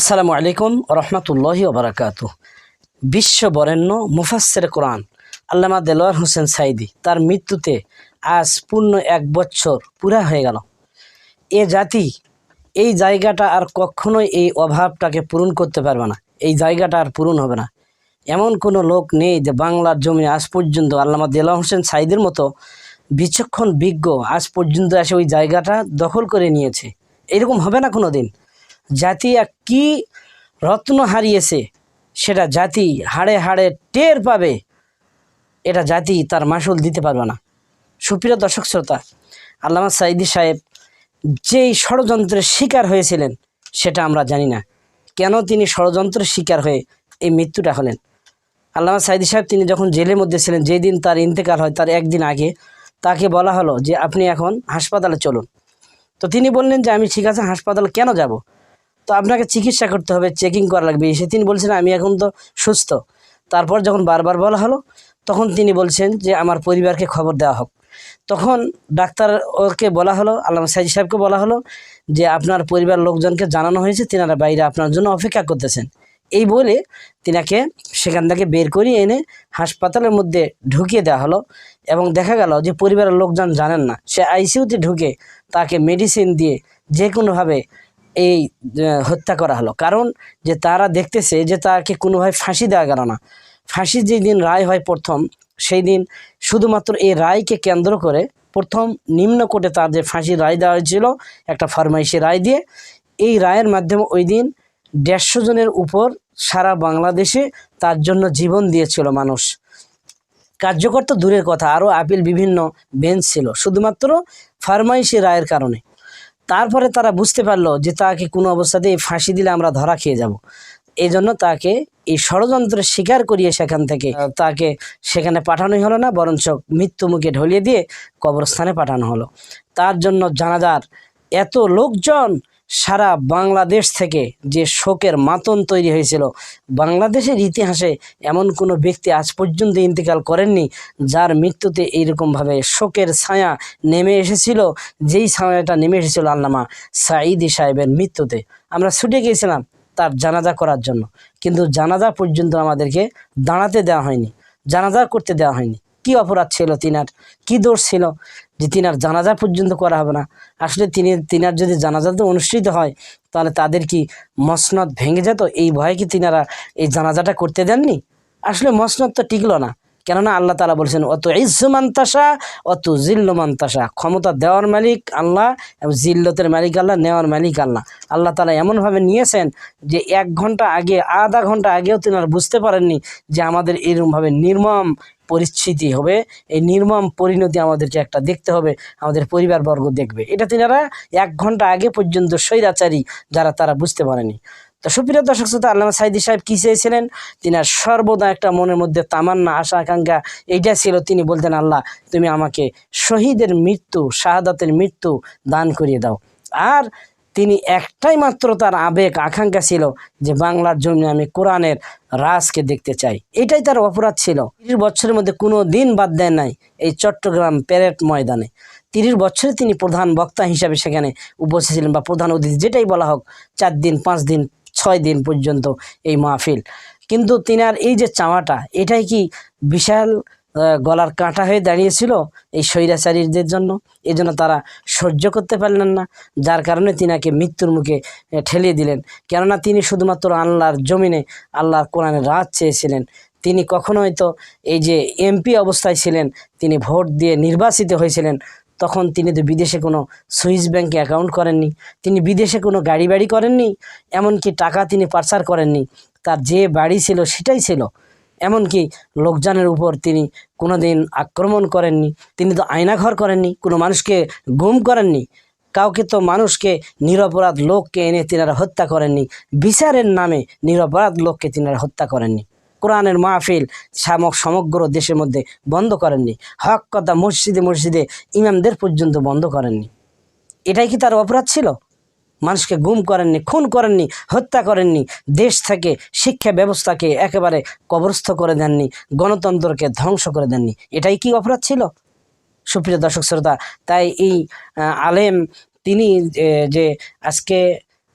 আসসালামু আলাইকুম রহমতুল্লাহি ওবরাকাত বিশ্ব বরেণ্য মুফাসের কোরআন, আল্লামা দেলোয়ার হোসেন সাইদি, তার মৃত্যুতে আজ পূর্ণ এক বছর পুরা হয়ে গেল। এ জাতি, এই জায়গাটা আর কখনোই এই অভাবটাকে পূরণ করতে পারবে না। এই জায়গাটা আর পূরণ হবে না। এমন কোনো লোক নেই যে বাংলার জমি আজ পর্যন্ত আল্লামা দেলোয়ার হোসেন সাইদের মতো বিচক্ষণ বিজ্ঞ আজ পর্যন্ত এসে ওই জায়গাটা দখল করে নিয়েছে। এরকম হবে না কোনো দিন জাতি কি রত্ন হারিয়েছে, সেটা জাতি হাড়ে হাড়ে টের পাবে। এটা জাতি তার মাসুল দিতে পারবে না। সুপ্রিয় দর্শক শ্রোতা, আল্লামা সাইদি সাহেব যেই ষড়যন্ত্রের শিকার হয়েছিলেন, সেটা আমরা জানি না। কেন তিনি ষড়যন্ত্রের শিকার হয়ে এই মৃত্যুটা হলেন? আল্লামা সাইদি সাহেব তিনি যখন জেলের মধ্যে ছিলেন, যেই দিন তার ইন্তেকাল হয়, তার একদিন আগে, তাকে বলা হলো যে, আপনি এখন হাসপাতালে চলুন। তো তিনি বললেন যে, আমি ঠিক আছে, হাসপাতাল কেন যাব? তো আপনাকে চিকিৎসা করতে হবে চেকিং করা লাগবে। সে তিনি বলছেন, আমি এখন তো সুস্থ। তারপর যখন বারবার বলা হলো, তখন তিনি বলছেন যে, আমার পরিবারকে খবর দেওয়া হোক। তখন ডাক্তার ওকে বলা হলো, আল্লামা সাইজি সাহেবকে বলা হলো যে, আপনার পরিবার লোকজনকে জানানো হয়েছে, তিনারা বাইরে আপনার জন্য অপেক্ষা করতেছেন। এই বলে তিনাকে সেখান থেকে বের করিয়ে এনে হাসপাতালের মধ্যে ঢুকিয়ে দেওয়া হলো এবং দেখা গেল যে, পরিবারের লোকজন জানেন না। সে আইসিইউতে ঢুকে তাকে মেডিসিন দিয়ে যে কোনোভাবে এই হত্যা করা হলো। কারণ যে তারা দেখতেছে যে তাকে কোনোভাবে ফাঁসি দেওয়া গেল না। ফাঁসির যেই দিন রায় হয় প্রথম সেই দিন শুধুমাত্র এই রায়কে কেন্দ্র করে প্রথম নিম্ন কোর্টে তার যে ফাঁসির রায় দেওয়া হয়েছিল, একটা ফরমাইশি রায় দিয়ে, এই রায়ের মাধ্যমে ওই দিন দেড়শো জনের উপর সারা বাংলাদেশে তার জন্য জীবন দিয়েছিল মানুষ। কার্যকর তো দূরের কথা, আরও আপিল বিভিন্ন বেঞ্চ ছিল, শুধুমাত্র ফার্মাইশি রায়ের কারণে। তারপরে তারা বুঝতে পারল যে তাকে কোনো অবস্থাতেই ফাঁসি দিলে আমরা ধরা খেয়ে যাব। এই জন্য তাকে এই ষড়যন্ত্রের শিকার করিয়ে সেখান থেকে তাকে সেখানে পাঠানোই হলো না, বরঞ্চ মৃত্যু মুখে ঢলিয়ে দিয়ে কবরস্থানে পাঠানো হলো। তার জন্য জানাজার এত লোকজন সারা বাংলাদেশ থেকে যে শোকের মাতন তৈরি হয়েছিল। বাংলাদেশের ইতিহাসে এমন কোনো ব্যক্তি আজ পর্যন্ত ইন্তেকাল করেননি যার মৃত্যুতে এইরকমভাবে শোকের ছায়া নেমে এসেছিল, যেই ছায়াটা নেমে এসেছিল আল্লামা সাঈদি সাহেবের মৃত্যুতে। আমরা ছুটে গিয়েছিলাম তার জানাজা করার জন্য, কিন্তু জানাজা পর্যন্ত আমাদেরকে দাঁড়াতে দেওয়া হয়নি, জানাজা করতে দেওয়া হয়নি। কি অপরাধ ছিল তিনার? কি দোষ ছিল যে তিনার জানাজা পর্যন্ত করা হবে না? আসলে তিনি, তিনার যদি জানাজা তো অনুষ্ঠিত হয়, তাহলে তাদের কি মসনদ ভেঙে যেত? এই ভয়ে কি তিনারা এই জানাজাটা করতে দেননি? আসলে মসনদ তো টিকলো না। কেননা আল্লাহ তালা বলছেন অত ইজ্জমান্তাসা অত জিল্লমান্তাসা ক্ষমতা দেওয়ার মালিক আল্লাহ এবং জিল্লতের মালিক আল্লাহ, নেওয়ার মালিক আল্লাহ। আল্লাহ তালা এমনভাবে নিয়েছেন যে এক ঘণ্টা আগে, আধা ঘণ্টা আগেও তিনারা বুঝতে পারেননি যে আমাদের এরকমভাবে নির্মম পরিস্থিতি হবে। এই নির্মম পরিণতি আমাদেরকে একটা দেখতে হবে, আমাদের পরিবারবর্গ দেখবে। এটা তিনারা এক ঘণ্টা আগে পর্যন্ত স্বৈরাচারী যারা, তারা বুঝতে পারেনি। তো সুপ্রিয় দর্শক শ্রোতা, আল্লামা সাইদি সাহেব কী চেয়েছিলেন? তিনার সর্বদা একটা মনের মধ্যে তামান্না, আশা, আকাঙ্ক্ষা এইটা ছিল। তিনি বলতেন, আল্লাহ, তুমি আমাকে শহীদের মৃত্যু, শাহাদাতের মৃত্যু দান করিয়ে দাও। আর তিনি একটাই মাত্র তার আবেগ, আকাঙ্ক্ষা ছিল যে বাংলার জন্য আমি কোরআনের রাজকে দেখতে চাই। এটাই তার অপরাধ ছিল। তিরিশ বছরের মধ্যে কোনো দিন বাদ দেয় নাই এই চট্টগ্রাম প্যারেড ময়দানে। তিরিশ বছরে তিনি প্রধান বক্তা হিসাবে সেখানে উপস্থিত ছিলেন বা প্রধান অতিথি, যেটাই বলা হোক, চার দিন, পাঁচ দিন ছয় দিন পর্যন্ত এই মাহফিল। কিন্তু তিনার এই যে চাওয়াটা, এটাই কি বিশাল গলার কাঁটা হয়ে দাঁড়িয়েছিল এই স্বৈরাচারীদের জন্য? এই জন্য তারা সহ্য করতে পারলেন না, যার কারণে তিনাকে মৃত্যুর মুখে ঠেলিয়ে দিলেন। কেননা তিনি শুধুমাত্র আল্লাহর জমিনে, আল্লাহর কোরআনের রাত চেয়েছিলেন। তিনি কখনোই তো এই যে এমপি অবস্থায় ছিলেন, তিনি ভোট দিয়ে নির্বাচিত হয়েছিলেন তখন তিনি তো বিদেশে কোনো সুইস ব্যাংকে অ্যাকাউন্ট করেননি, তিনি বিদেশে কোনো গাড়ি বাড়ি করেননি, এমনকি টাকা তিনি পাচার করেননি, তার যে বাড়ি ছিল সেটাই ছিল। এমনকি লোকজনের উপর তিনি কোনো দিন আক্রমণ করেননি, তিনি তো আয়নাঘর করেননি, কোনো মানুষকে গুম করেননি, কাউকে তো মানুষকে নিরপরাধ লোককে এনে তিনারা হত্যা করেননি, বিচারের নামে নিরপরাধ লোককে তিনারা হত্যা করেননি। কোরআনের মাহফিল সমগ্র দেশের মধ্যে বন্ধ করেননি। হক কথা মসজিদে মসজিদে ইমামদের পর্যন্ত বন্ধ করেননি। এটাই কি তার অপরাধ ছিল? মানুষকে গুম করেননি, খুন করেননি, হত্যা করেননি, দেশ থেকে শিক্ষা ব্যবস্থাকে একেবারে কবরস্থ করে দেননি, গণতন্ত্রকে ধ্বংস করে দেননি। এটাই কি অপরাধ ছিল? সুপ্রিয় দর্শক শ্রোতা, তাই এই আলেম, তিনি যে আজকে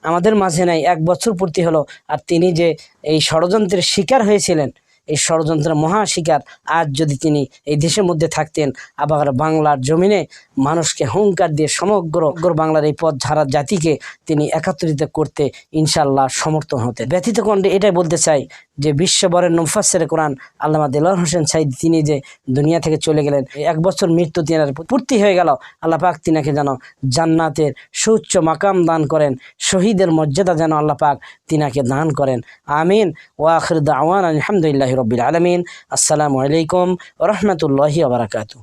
আমাদের মাঝে নাই, এক বছর পূর্তি হলো আর তিনি যে এই ষড়যন্ত্রের শিকার হয়েছিলেন, এই ষড়যন্ত্রের মহা শিকার, আজ যদি তিনি এই দেশের মধ্যে থাকতেন, আবার বাংলার জমিনে মানুষকে হুঙ্কার দিয়ে সমগ্র সমগ্র বাংলার এই পথ ঝাড়া জাতিকে তিনি একাত্রিত করতে ইনশাল্লাহ সমর্থন হতে ব্যথিত কণ্ঠে এটাই বলতে চাই যে বিশ্ববরের সেরে কোরআন আল্লামা দেলোয়ার হোসেন সাইদ তিনি যে দুনিয়া থেকে চলে গেলেন, এক বছর মৃত্যু তিনার পূর্তি হয়ে গেল। আল্লাহ পাক তিনাকে যেন জান্নাতের সুচ্চ মাকাম দান করেন, শহীদের মর্যাদা যেন আল্লাহ পাক তিনাকে দান করেন। আমিন। ওয়াখির দাওয়ান আলহামদুলিল্লাহ রবিল আলমিন। আসসালামু আলাইকুম রহমতুল্লাহি আবরাকাতু